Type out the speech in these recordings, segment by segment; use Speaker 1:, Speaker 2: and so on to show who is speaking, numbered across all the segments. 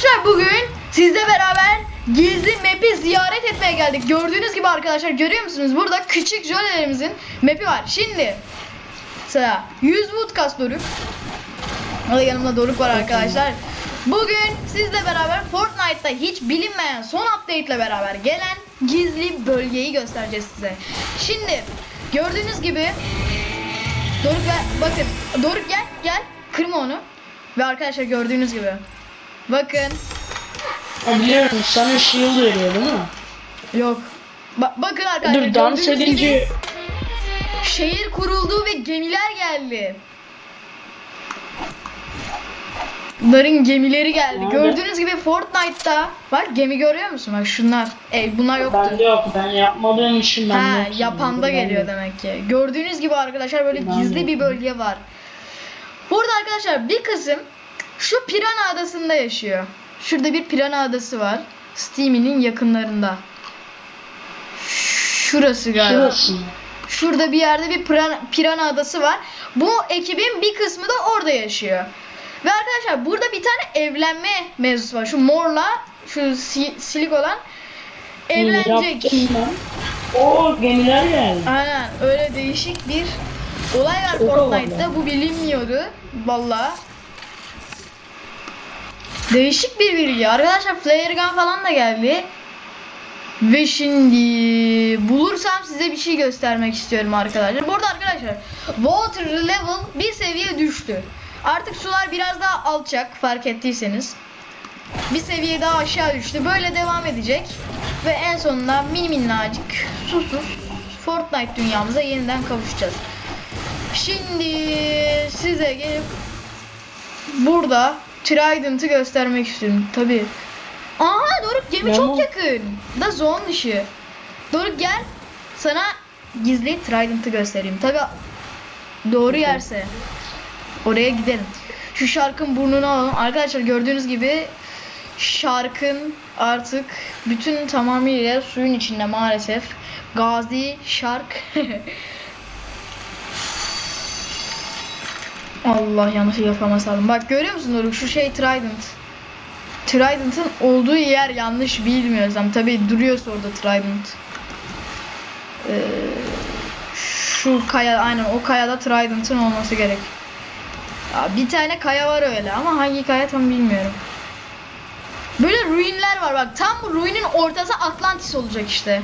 Speaker 1: arkadaşlar bugün sizle beraber gizli map'i ziyaret etmeye geldik. Gördüğünüz gibi arkadaşlar görüyor musunuz? Burada küçük jölelerimizin map'i var. Şimdi sıra 100 woodcast Doruk. O da yanımda Doruk var arkadaşlar. Bugün sizle beraber Fortnite'ta hiç bilinmeyen son update ile beraber gelen gizli bölgeyi göstereceğiz size. Şimdi gördüğünüz gibi Doruk gel, bakın Doruk gel gel kırma onu. Ve arkadaşlar gördüğünüz gibi bakın
Speaker 2: Ha, biliyorum sana shield veriyor değil mi?
Speaker 1: yok. Ba- bakın arkadaşlar
Speaker 2: Dur dans edince
Speaker 1: şehir kuruldu ve gemiler geldi. Bunların gemileri geldi.
Speaker 2: Nerede?
Speaker 1: Gördüğünüz gibi Fortnite'ta bak gemi görüyor musun? Bak şunlar. Ey bunlar yoktu.
Speaker 2: bende yok ben yapmadığım için ben
Speaker 1: Ha, yapanda
Speaker 2: Ben
Speaker 1: geliyor
Speaker 2: yok.
Speaker 1: demek ki. Gördüğünüz gibi arkadaşlar böyle
Speaker 2: Ben
Speaker 1: gizli
Speaker 2: yok.
Speaker 1: bir bölge var. Burada arkadaşlar bir kısım şu Pirana Adası'nda yaşıyor. Şurada bir Pirana Adası var. Steamy'nin yakınlarında. Şurası galiba.
Speaker 2: Şurası?
Speaker 1: Şurada bir yerde bir Pirana, Pirana Adası var. Bu ekibin bir kısmı da orada yaşıyor. Ve arkadaşlar burada bir tane evlenme mevzusu var. Şu morla şu si- silik olan evlenecek.
Speaker 2: Oo gemiler geldi.
Speaker 1: Aynen öyle değişik bir olay var Fortnite'da. Bu bilinmiyordu. Valla. Değişik bir bilgi. Arkadaşlar flare gun falan da geldi. Ve şimdi bulursam size bir şey göstermek istiyorum arkadaşlar. Bu arada arkadaşlar water level bir seviye düştü. Artık sular biraz daha alçak fark ettiyseniz. Bir seviye daha aşağı düştü. Böyle devam edecek. Ve en sonunda mini minnacık susuz Fortnite dünyamıza yeniden kavuşacağız. Şimdi size gelip burada Trident'ı göstermek istiyorum. Tabi. Aha Doruk gemi
Speaker 2: Ne
Speaker 1: çok
Speaker 2: bu?
Speaker 1: yakın. Da zone dışı. Doruk gel. Sana gizli Trident'ı göstereyim. Tabi doğru yerse oraya gidelim. Şu şarkın burnunu alalım. Arkadaşlar gördüğünüz gibi şarkın artık bütün tamamıyla suyun içinde maalesef. Gazi şark. Allah yanlış yapamasalım. Bak görüyor musun Doruk şu şey Trident. Trident'ın olduğu yer yanlış bilmiyorsam. Tabi duruyorsa orada Trident. Ee, şu kaya aynen o kayada Trident'ın olması gerek. Ya bir tane kaya var öyle ama hangi kaya tam bilmiyorum. Böyle ruinler var bak tam bu ruinin ortası Atlantis olacak işte.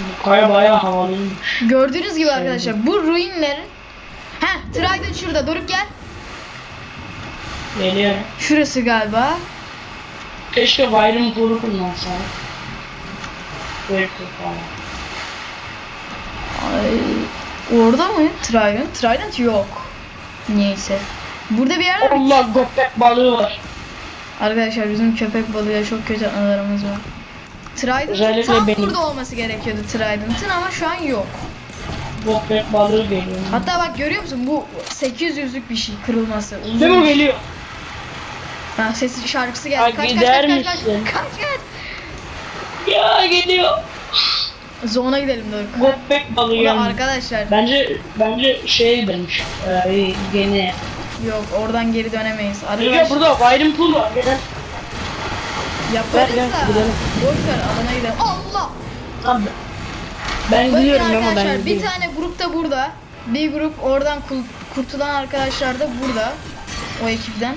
Speaker 2: Bu kaya bayağı havalıymış.
Speaker 1: Gördüğünüz gibi
Speaker 2: Şey
Speaker 1: arkadaşlar bu ruinlerin Heh Trident şurada Doruk gel.
Speaker 2: Geliyorum.
Speaker 1: Şurası galiba.
Speaker 2: Keşke Pool'u kullansam. Böyle falan.
Speaker 1: Ay, orada mı Trident? Trident yok. Niyeyse. Burada bir yerde
Speaker 2: Allah köpek balığı var.
Speaker 1: Arkadaşlar bizim köpek balığıyla çok kötü anılarımız var. Trident tam
Speaker 2: benim.
Speaker 1: burada olması gerekiyordu Trident'ın ama şu an yok.
Speaker 2: Köpek balığı geliyor.
Speaker 1: Hatta bak görüyor musun bu 800'lük bir şey kırılması. Uzun.
Speaker 2: Değil mi geliyor?
Speaker 1: Ha, sesi şarkısı geldi.
Speaker 2: Ay,
Speaker 1: kaç, kaç kaç kaç kaç kaç kaç.
Speaker 2: Ya geliyor.
Speaker 1: Zona gidelim Doruk.
Speaker 2: Köpek balığı gelmiş.
Speaker 1: arkadaşlar
Speaker 2: Bence bence şey demiş. Ee, gene.
Speaker 1: yok oradan geri dönemeyiz.
Speaker 2: Ya
Speaker 1: Arkadaşlar
Speaker 2: burada Byron Pool var. Gel.
Speaker 1: yaparız
Speaker 2: Gel, gidelim.
Speaker 1: Boş ver alana gidelim. Allah!
Speaker 2: Tamam. Ben
Speaker 1: Bakın
Speaker 2: gidiyorum ama ben
Speaker 1: bir
Speaker 2: gidiyorum.
Speaker 1: tane grup da burada. Bir grup oradan kurtulan arkadaşlar da burada. O ekipten.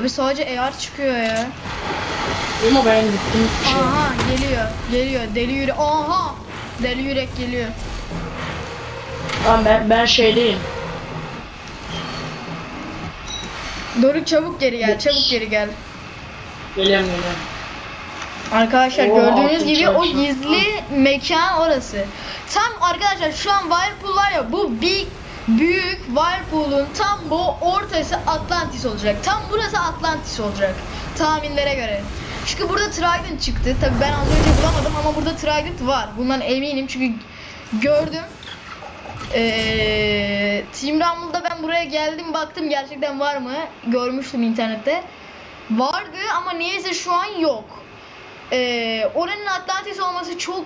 Speaker 1: Abi sadece AR çıkıyor ya.
Speaker 2: Ama ben gittim. Şey.
Speaker 1: Aha geliyor. Geliyor. Deli yürek. Aha! Deli yürek geliyor.
Speaker 2: Tamam ben ben şeydeyim.
Speaker 1: Doruk çabuk geri gel. Çabuk geri gel.
Speaker 2: Geliyorum geliyorum.
Speaker 1: Arkadaşlar
Speaker 2: Oo,
Speaker 1: gördüğünüz gibi o
Speaker 2: çarşı.
Speaker 1: gizli mekan orası. Tam arkadaşlar şu an Whirlpool var ya bu big büyük Whirlpool'un tam bu ortası Atlantis olacak. Tam burası Atlantis olacak. Tahminlere göre. Çünkü burada Trident çıktı. Tabi ben az önce bulamadım ama burada Trident var. Bundan eminim çünkü gördüm. Ee, Team Rumble'da ben buraya geldim baktım gerçekten var mı? Görmüştüm internette. Vardı ama niyeyse şu an yok. Ee, oranın Atlantis olması çok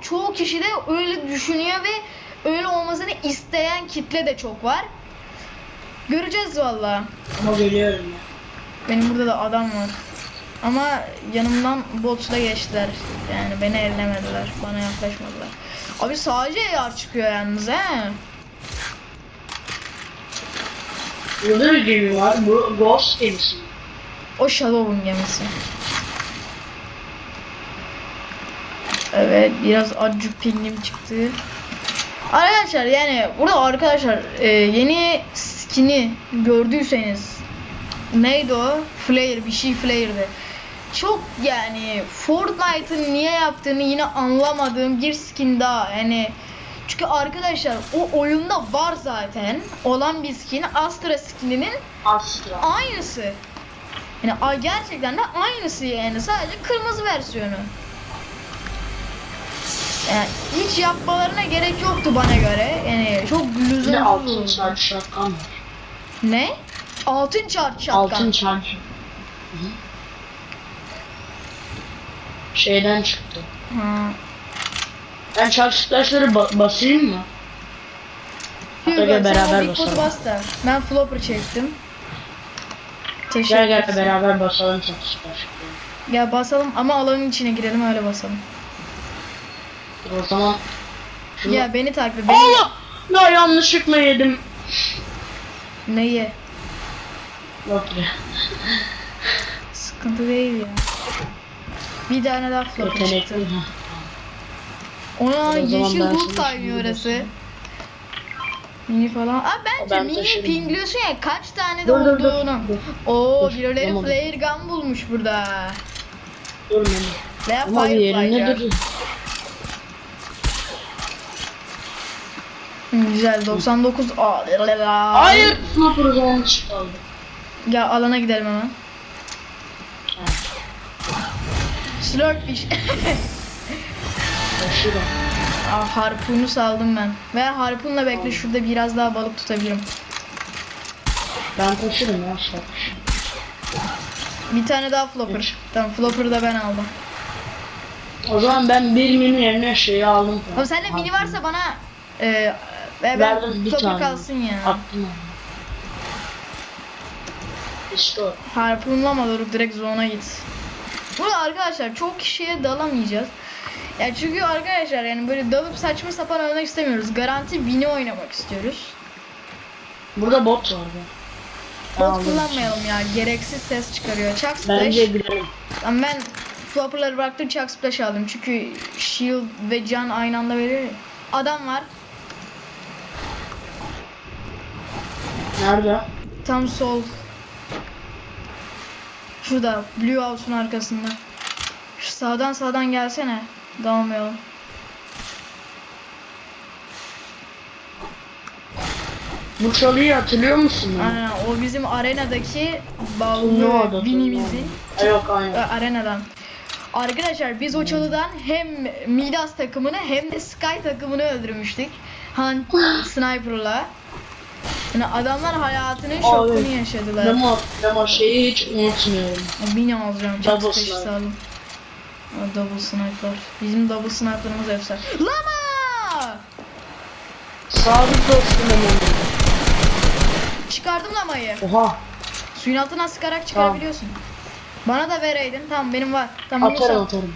Speaker 1: çoğu kişi de öyle düşünüyor ve öyle olmasını isteyen kitle de çok var. Göreceğiz valla.
Speaker 2: Ama geliyorum ya.
Speaker 1: Benim burada da adam var. Ama yanımdan botla geçtiler. Yani beni ellemediler. Bana yaklaşmadılar. Abi sadece AR çıkıyor yalnız he.
Speaker 2: Burada bir gemi var. Bu Ghost gemisi. mi?
Speaker 1: O Shadow'un gemisi. Evet biraz acık pingim çıktı. Arkadaşlar yani burada arkadaşlar e, yeni skin'i gördüyseniz neydi o? Flare bir şey Flare'di. Çok yani Fortnite'ın niye yaptığını yine anlamadığım bir skin daha. Yani çünkü arkadaşlar o oyunda var zaten olan bir skin Astra skininin
Speaker 2: Astra.
Speaker 1: aynısı. Yani gerçekten de aynısı yani sadece kırmızı versiyonu. Yani hiç yapmalarına gerek yoktu bana göre. Yani çok
Speaker 2: Bir
Speaker 1: lüzumsuz
Speaker 2: altın
Speaker 1: oldu.
Speaker 2: charge shotgun var.
Speaker 1: Ne? Altın çarp şapka.
Speaker 2: Altın. Hı hı. Şeyden çıktı.
Speaker 1: Ha.
Speaker 2: Ben charge flashları ba- basayım mı? Hatta gel beraber basalım.
Speaker 1: bas da. Ben flopper çektim. Teşekkür
Speaker 2: Gel gel beraber basalım charge flashları.
Speaker 1: Gel basalım ama alanın içine girelim öyle basalım.
Speaker 2: O zaman şunu...
Speaker 1: Ya beni takip et. Beni...
Speaker 2: Allah! Ya yanlışlıkla yedim.
Speaker 1: Neyi?
Speaker 2: Ya.
Speaker 1: Sıkıntı değil ya. Bir tane daha flopper çıktı. Ona yeşil kaynıyor
Speaker 2: şunu
Speaker 1: orası. Mini falan. Aa bence
Speaker 2: Ben
Speaker 1: mini
Speaker 2: taşırım.
Speaker 1: pingliyorsun ya kaç tane de
Speaker 2: Dur, dur, dur,
Speaker 1: olduğunu.
Speaker 2: dur.
Speaker 1: Oo birileri
Speaker 2: tamam.
Speaker 1: flare gun bulmuş burada.
Speaker 2: Dur beni.
Speaker 1: Veya firefly.
Speaker 2: dur.
Speaker 1: Güzel 99. Aa, lalala.
Speaker 2: Hayır. Sniper o zaman çıktı aldı.
Speaker 1: Ya alana gidelim hemen. Slurpfish.
Speaker 2: Taşırım.
Speaker 1: Aa, harpunu saldım ben. Veya harpunla bekle şurada biraz daha balık tutabilirim.
Speaker 2: Ben taşırım ya şarkı.
Speaker 1: Bir tane daha flopper. Tamam flopper'ı da ben aldım.
Speaker 2: O zaman ben bir mini yerine şeyi aldım.
Speaker 1: Ama sende mini varsa bana e, ve ben
Speaker 2: Verdim bir
Speaker 1: flopper
Speaker 2: tane.
Speaker 1: kalsın ya.
Speaker 2: Attım onu. İşte o.
Speaker 1: Harpunlama Doruk direkt zone'a git. Burada arkadaşlar çok kişiye dalamayacağız. Yani çünkü arkadaşlar yani böyle dalıp saçma sapan oynamak istemiyoruz. Garanti bini oynamak istiyoruz.
Speaker 2: Burada bot var
Speaker 1: Bot kullanmayalım ya. Gereksiz ses çıkarıyor. Chuck Splash.
Speaker 2: Bence gidelim.
Speaker 1: Ama ben flopperları bıraktım Chuck Splash aldım. Çünkü shield ve can aynı anda veriyor ya. Adam var.
Speaker 2: Nerede?
Speaker 1: Tam sol. Şurada. Blue House'un arkasında. Şu sağdan sağdan gelsene. Dalmayalım.
Speaker 2: Bu çalıyı hatırlıyor musun? lan?
Speaker 1: Aynen o bizim arenadaki ballı binimizin
Speaker 2: yok aynen.
Speaker 1: arenadan. Arkadaşlar biz o çalıdan hem Midas takımını hem de Sky takımını öldürmüştük. Hunt Sniper'la. Yani adamlar hayatının şokunu
Speaker 2: Abi,
Speaker 1: yaşadılar.
Speaker 2: Demo, demo şeyi hiç unutmuyorum.
Speaker 1: Bini alacağım.
Speaker 2: Double sniper.
Speaker 1: double sniper. Bizim double sniper'ımız efsane. Lama!
Speaker 2: Sabit dostum benim.
Speaker 1: Çıkardım lamayı.
Speaker 2: Oha.
Speaker 1: Suyun altına sıkarak çıkarabiliyorsun. Bana da vereydin. Tamam benim var. Tamam
Speaker 2: Atarım
Speaker 1: sat.
Speaker 2: atarım.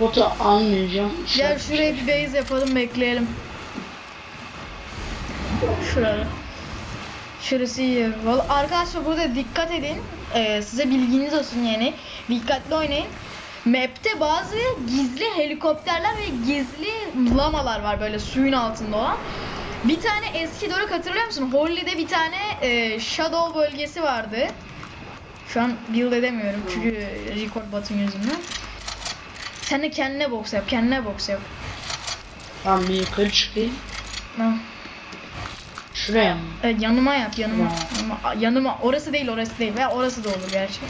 Speaker 2: Bu botu almayacağım.
Speaker 1: Gel şuraya bir base yapalım bekleyelim. Şurada. Şurası iyi. Vallahi arkadaşlar burada dikkat edin. Ee, size bilginiz olsun yani. Dikkatli oynayın. Map'te bazı gizli helikopterler ve gizli lamalar var böyle suyun altında olan. Bir tane eski Doruk hatırlıyor musun? Holly'de bir tane e, Shadow bölgesi vardı. Şu an build edemiyorum çünkü record batın yüzünden. Sen de kendine box yap, kendine box yap.
Speaker 2: Tamam bir yukarı çıkayım.
Speaker 1: Ha.
Speaker 2: Şuraya mı?
Speaker 1: Evet, yanıma yap, yanıma.
Speaker 2: Ya.
Speaker 1: yanıma. Yanıma. Orası değil, orası değil. Veya orası da olur gerçi.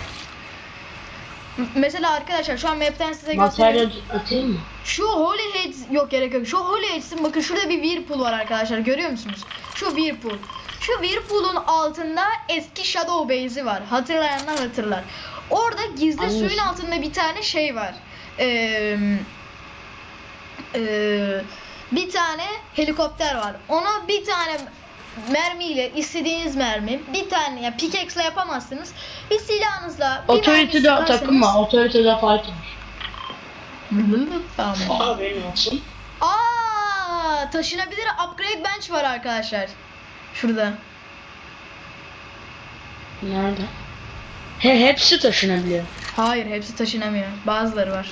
Speaker 1: M- Mesela arkadaşlar şu an map'ten size
Speaker 2: Materyal atayım mı?
Speaker 1: Şu Holy Heads yok gerek yok. Şu Holy Heads'in bakın şurada bir Whirlpool var arkadaşlar. Görüyor musunuz? Şu Whirlpool. Şu Whirlpool'un altında eski Shadow Base'i var. Hatırlayanlar hatırlar. Orada gizli
Speaker 2: Anladım.
Speaker 1: suyun altında bir tane şey var. Eee eee, bir tane helikopter var. Ona bir tane mermiyle istediğiniz mermi bir tane ya pickaxe ile yapamazsınız. Bir silahınızla bir
Speaker 2: Authority'de
Speaker 1: mermi
Speaker 2: takım var. Authority'de fight var.
Speaker 1: Tamam.
Speaker 2: Aa benim olsun.
Speaker 1: Aa, taşınabilir upgrade bench var arkadaşlar. Şurada.
Speaker 2: Nerede? He hepsi taşınabiliyor.
Speaker 1: Hayır, hepsi taşınamıyor. Bazıları var.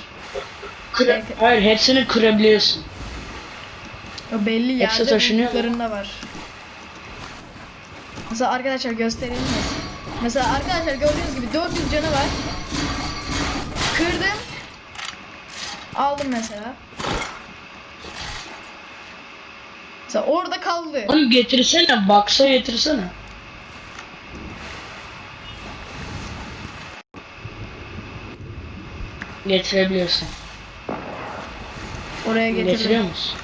Speaker 2: Kıra- Hayır hepsini kırabiliyorsun.
Speaker 1: O belli
Speaker 2: Hepsi
Speaker 1: yerde
Speaker 2: taşınıyor mu?
Speaker 1: bulduklarında var. Mesela arkadaşlar göstereyim mi? Mesela arkadaşlar gördüğünüz gibi 400 canı var. Kırdım. Aldım mesela. Mesela orada kaldı.
Speaker 2: Onu getirsene, baksa getirsene. Getirebiliyorsun.
Speaker 1: Oraya
Speaker 2: Getiriyor musun?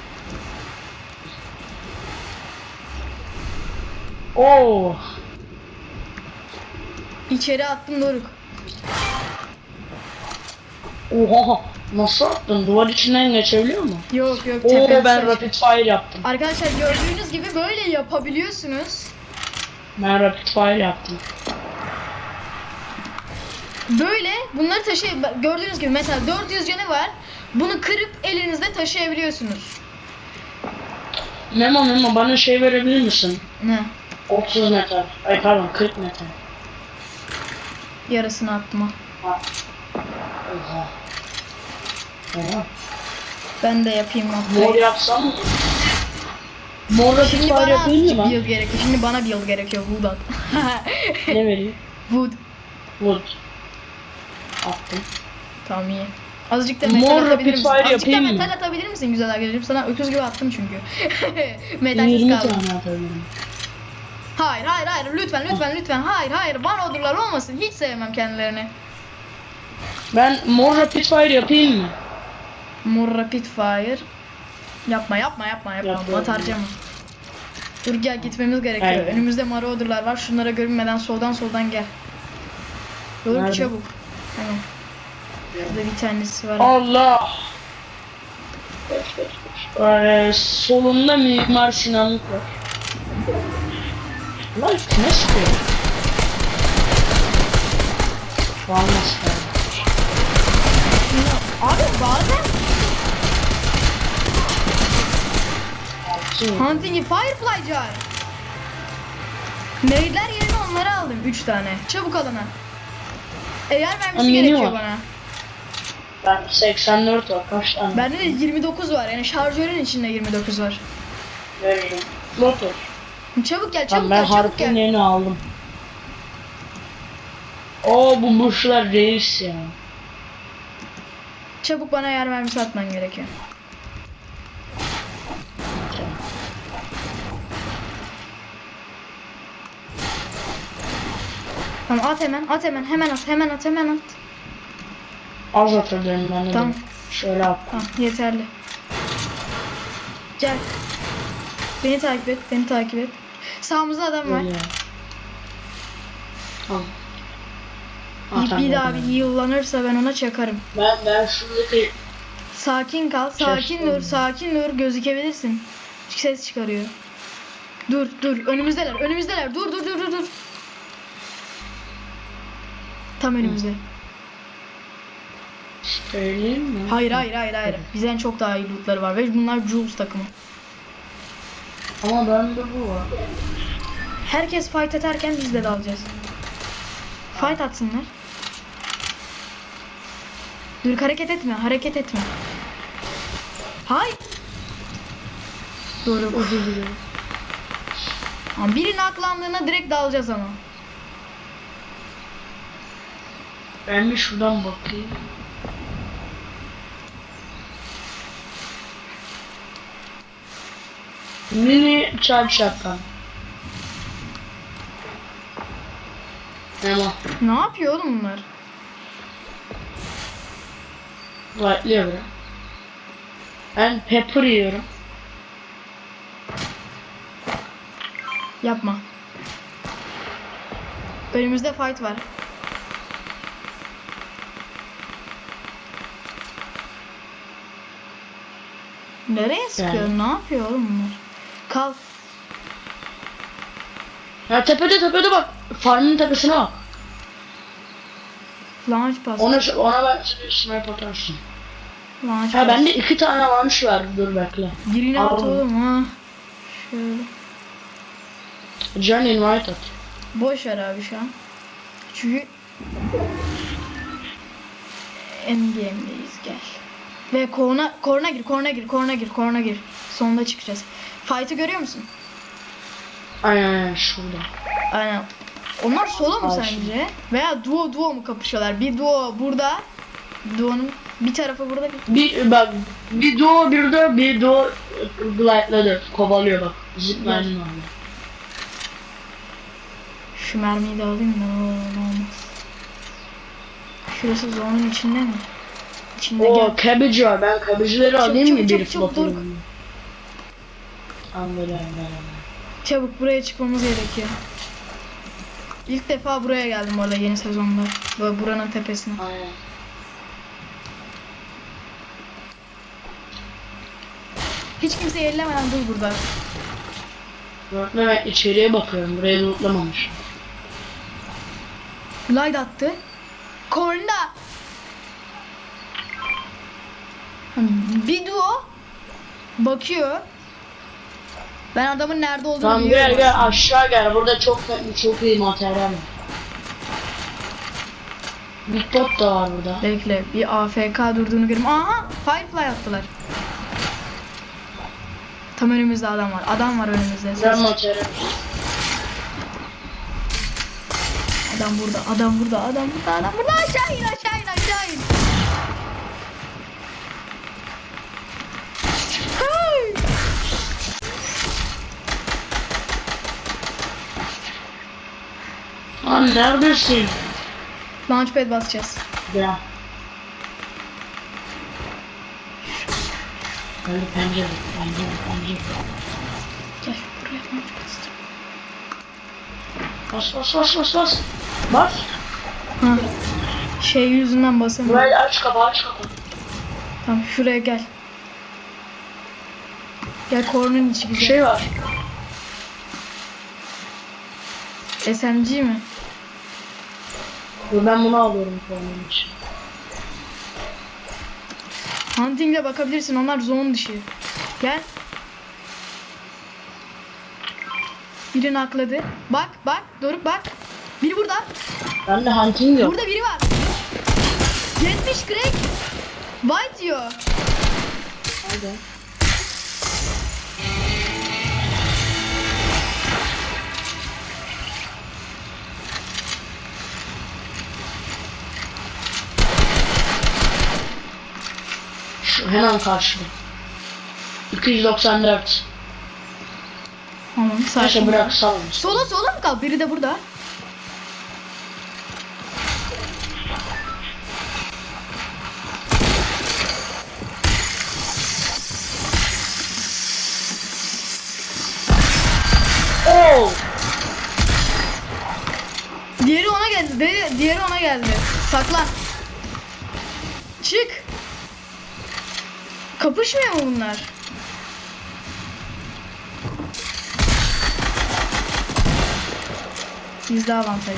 Speaker 2: Oo,
Speaker 1: İçeri attım Doruk.
Speaker 2: oha, nasıl attın? Duvar içinden geçebiliyor mu?
Speaker 1: Yok yok
Speaker 2: Oo,
Speaker 1: tepesi
Speaker 2: ben
Speaker 1: açık.
Speaker 2: rapid fire yaptım.
Speaker 1: Arkadaşlar gördüğünüz gibi böyle yapabiliyorsunuz.
Speaker 2: Ben rapid fire yaptım.
Speaker 1: Böyle bunları taşı gördüğünüz gibi mesela 400 canı var. Bunu kırıp elinizde taşıyabiliyorsunuz.
Speaker 2: Memo Memo bana şey verebilir misin?
Speaker 1: Ne?
Speaker 2: 30 metre. Ay pardon 40 metre.
Speaker 1: Yarısını attım ha.
Speaker 2: Ha. Oha. Oha.
Speaker 1: Ben de yapayım
Speaker 2: Mor
Speaker 1: upgrade.
Speaker 2: yapsam mı? Mor rapid
Speaker 1: Şimdi bana
Speaker 2: yapayım mı
Speaker 1: build gerekiyor. Şimdi bana build gerekiyor. Wood at.
Speaker 2: Ne vereyim?
Speaker 1: Wood.
Speaker 2: Wood. Attım.
Speaker 1: Tamam iyi. Azıcık da
Speaker 2: Mor
Speaker 1: metal atabilir
Speaker 2: rapid
Speaker 1: misin? Azıcık da
Speaker 2: yapayım mı?
Speaker 1: metal atabilir misin güzel arkadaşım? Sana öküz gibi attım çünkü. Metalsiz
Speaker 2: 20
Speaker 1: kaldım.
Speaker 2: tane atabilirim.
Speaker 1: Hayır hayır hayır lütfen lütfen lütfen hayır hayır bana odurlar olmasın hiç sevmem kendilerini.
Speaker 2: Ben mor rapid fire yapayım mı?
Speaker 1: Mor rapid fire. Yapma yapma yapma yapma.
Speaker 2: Yapıyorum.
Speaker 1: Mat harcama. Dur gel gitmemiz gerekiyor.
Speaker 2: Aynen.
Speaker 1: Önümüzde mara odurlar var. Şunlara görünmeden soldan soldan gel. Dur çabuk. Tamam. Burada bir tanesi var.
Speaker 2: Allah! Ee, solunda Mimar Sinanlık var. An nasıl geldi?
Speaker 1: Abi bazen
Speaker 2: Altı.
Speaker 1: Hunting'i Firefly car. Maidler yerine onları aldım 3 tane. Çabuk alana. Eğer vermesi
Speaker 2: yeni
Speaker 1: gerekiyor bana.
Speaker 2: Ben 84 var. Kaç tane?
Speaker 1: Bende de 29 var. Yani şarjörün içinde 29 var.
Speaker 2: veririm. Motor.
Speaker 1: Çabuk gel,
Speaker 2: Tamam
Speaker 1: çabuk
Speaker 2: ben
Speaker 1: gel, çabuk
Speaker 2: harpun
Speaker 1: gel.
Speaker 2: yerini aldım. Oo bu muşlar reis ya.
Speaker 1: Çabuk bana yer vermesi atman gerekiyor. Tamam at hemen, at hemen, hemen at, hemen at, hemen at.
Speaker 2: Az hatırlıyorum ben de.
Speaker 1: Tamam.
Speaker 2: Şöyle at.
Speaker 1: Tamam, yeterli. Gel. Beni takip et, beni takip et. Sağımızda adam var.
Speaker 2: Geliyor. Tamam.
Speaker 1: Bir,
Speaker 2: Atan
Speaker 1: bir daha bir yıllanırsa ben ona çakarım.
Speaker 2: Ben ben şuradaki
Speaker 1: Sakin kal, sakin
Speaker 2: Şaşkın.
Speaker 1: dur, sakin dur. Gözükebilirsin. Ses çıkarıyor. Dur, dur. Önümüzdeler, önümüzdeler. Dur, dur, dur, dur, dur. Tam önümüzde.
Speaker 2: söyleyeyim mi?
Speaker 1: Hayır, hayır, hayır, hayır. Bizden çok daha iyi lootları var ve bunlar Jules takımı.
Speaker 2: Ama bende bu var.
Speaker 1: Herkes fight atarken biz de dalacağız. Fight atsınlar. Dur hareket etme, hareket etme. Hay. Doğru.
Speaker 2: Özür dilerim.
Speaker 1: Ama birinin aklandığına direkt dalacağız ama.
Speaker 2: Ben bir şuradan bakayım. Mini charge shotgun. Ama
Speaker 1: Ne yapıyor oğlum bunlar?
Speaker 2: lightlıyor bile. Ben pepper yiyorum.
Speaker 1: Yapma. Önümüzde fight var. Nereye sıkıyor? Ne yapıyor oğlum bunlar? Kal.
Speaker 2: Ya tepede tepede bak. Farmın tepesine bak.
Speaker 1: Launch pass.
Speaker 2: Ona ona ben sniper atarsın.
Speaker 1: Launch
Speaker 2: Ha bende iki tane varmış var. Dur bekle.
Speaker 1: Birini at oğlum ha. Şöyle.
Speaker 2: Join invite at.
Speaker 1: Boş ver abi şu an. Çünkü endgame'deyiz gel. Ve korna korna gir, korna gir, korna gir, korna gir. Sonunda çıkacağız. Fight'ı görüyor musun?
Speaker 2: Aynen aynen şurada.
Speaker 1: Aynen. Onlar solo mu
Speaker 2: Ay,
Speaker 1: sence? Veya duo duo mu kapışıyorlar? Bir duo burada. Duo'nun bir tarafı burada bir.
Speaker 2: Bir bak bir duo bir de bir duo glide'ladı. Kovalıyor bak. Zipline var.
Speaker 1: Şu mermiyi de alayım da ne olmaz. Şurası zone'un içinde mi? İçinde
Speaker 2: O
Speaker 1: gel.
Speaker 2: cabbage var. Ben cabbage'leri alayım mı
Speaker 1: çabuk,
Speaker 2: bir
Speaker 1: çabuk,
Speaker 2: flotta?
Speaker 1: dur.
Speaker 2: Anladım.
Speaker 1: Çabuk buraya çıkmamız gerekiyor. İlk defa buraya geldim orada yeni sezonda. Böyle buranın tepesine.
Speaker 2: Aynen.
Speaker 1: Hiç kimse ellemeden dur burada.
Speaker 2: Dörtlü ben içeriye bakıyorum. Buraya lootlamamış.
Speaker 1: Glide attı. Korna. Bir duo bakıyor. Ben adamın nerede olduğunu
Speaker 2: Tamam
Speaker 1: biliyorum.
Speaker 2: gel gel aşağı gel. Burada çok çok iyi materyal var. Big Bot da var burada.
Speaker 1: Bekle bir AFK durduğunu görüyorum. Aha Firefly attılar. Tam önümüzde adam var. Adam var önümüzde.
Speaker 2: Güzel materyal.
Speaker 1: Adam burada, adam burada, adam burada, adam burada. Aşağı in, aşağı in, aşağı in.
Speaker 2: Lan neredesin?
Speaker 1: Launchpad basacağız.
Speaker 2: Gel. Böyle pencere, pencere, pencere.
Speaker 1: Gel buraya launchpad basacağım.
Speaker 2: Bas bas bas bas bas. Bas.
Speaker 1: Ha. Şey yüzünden basamıyorum.
Speaker 2: Burayı aç kapı aç kapı.
Speaker 1: Tamam şuraya gel. Gel kornun içi
Speaker 2: Bir
Speaker 1: güzel.
Speaker 2: şey var.
Speaker 1: SMG mi?
Speaker 2: Dur ben bunu alıyorum formun için.
Speaker 1: Hunting'le bakabilirsin. Onlar zone dışı. Gel. Birini akladı. Bak bak. Doruk bak. Biri burada.
Speaker 2: Ben de hunting yok.
Speaker 1: Burada biri var. 70 crack. White diyor.
Speaker 2: Hadi. Şu hemen karşıda. 294.
Speaker 1: Tamam
Speaker 2: Neyse
Speaker 1: sakin.
Speaker 2: bırak salın.
Speaker 1: Sola sola mı kal? Biri de burada. Mu bunlar? Bizde avantaj.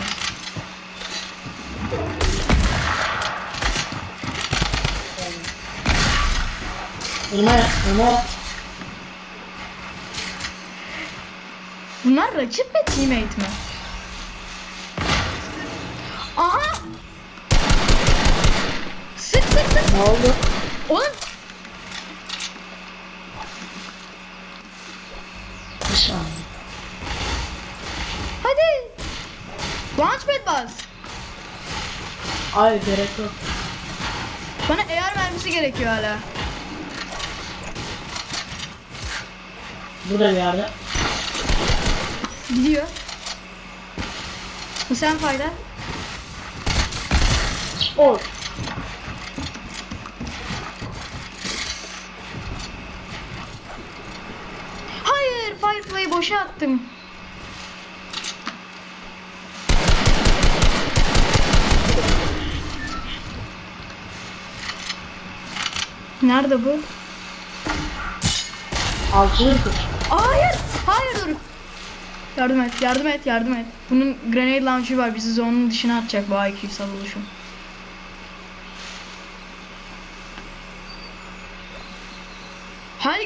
Speaker 2: Elime, elime.
Speaker 1: Bunlar rakip mi teammate mi? Aha! Sık sık sık.
Speaker 2: Ne oldu?
Speaker 1: Oğlum
Speaker 2: Ay gerek yok.
Speaker 1: Bana AR mermisi gerekiyor hala.
Speaker 2: Burada bir yerde.
Speaker 1: Gidiyor. Bu sen fayda.
Speaker 2: Oy.
Speaker 1: Hayır, Firefly'ı boşa attım. Nerede bu?
Speaker 2: Altını kır.
Speaker 1: Hayır, hayır dur. Yardım et, yardım et, yardım et. Bunun grenade launcher var. Bizi zonun dışına atacak bu IQ savunuşum.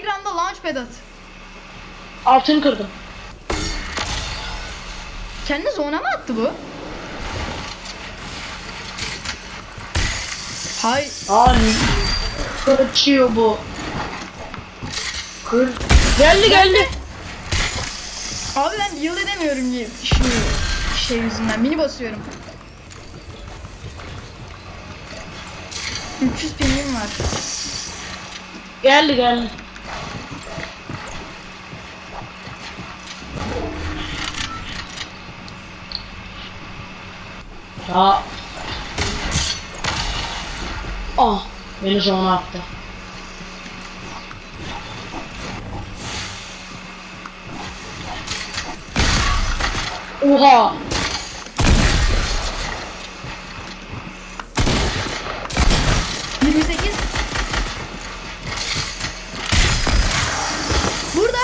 Speaker 1: Ground'da launchpad at.
Speaker 2: Altını kırdım.
Speaker 1: Kendi zona mı attı bu? Hay
Speaker 2: Abi. Kaçıyor bu. Kır. Geldi geldi.
Speaker 1: Abi ben yıl edemiyorum ki şu şey yüzünden. Mini basıyorum. 300 pingim var.
Speaker 2: Geldi geldi. Ya. Ah. Beni zona attı. Oha.
Speaker 1: Burada.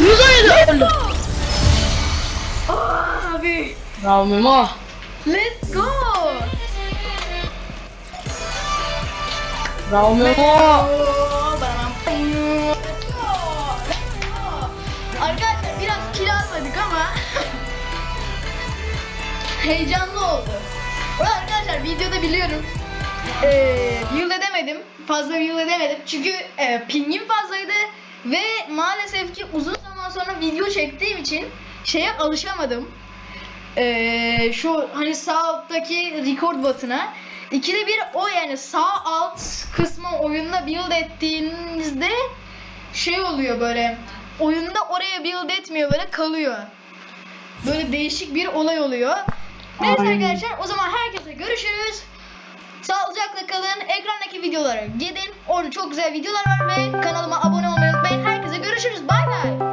Speaker 2: 117 öldü.
Speaker 1: Abi.
Speaker 2: Bravo Memo.
Speaker 1: Let's go.
Speaker 2: Bravo Memo.
Speaker 1: Arkadaşlar biraz kilo almadık ama heyecanlı oldu. Arkadaşlar videoda biliyorum eee yıl edemedim. Fazla yıl edemedim. Çünkü e, pingim fazlaydı ve maalesef ki uzun zaman sonra video çektiğim için şeye alışamadım. Eee, şu hani sağ alttaki record button'a ikide bir o yani sağ alt kısmı oyunda build ettiğinizde şey oluyor böyle oyunda oraya build etmiyor böyle kalıyor. Böyle değişik bir olay oluyor. Neyse
Speaker 2: Aynen.
Speaker 1: arkadaşlar o zaman herkese görüşürüz. Sağlıcakla kalın. Ekrandaki videolara gidin. Orada çok güzel videolar var ve kanalıma abone olmayı unutmayın. Herkese görüşürüz. Bay bay.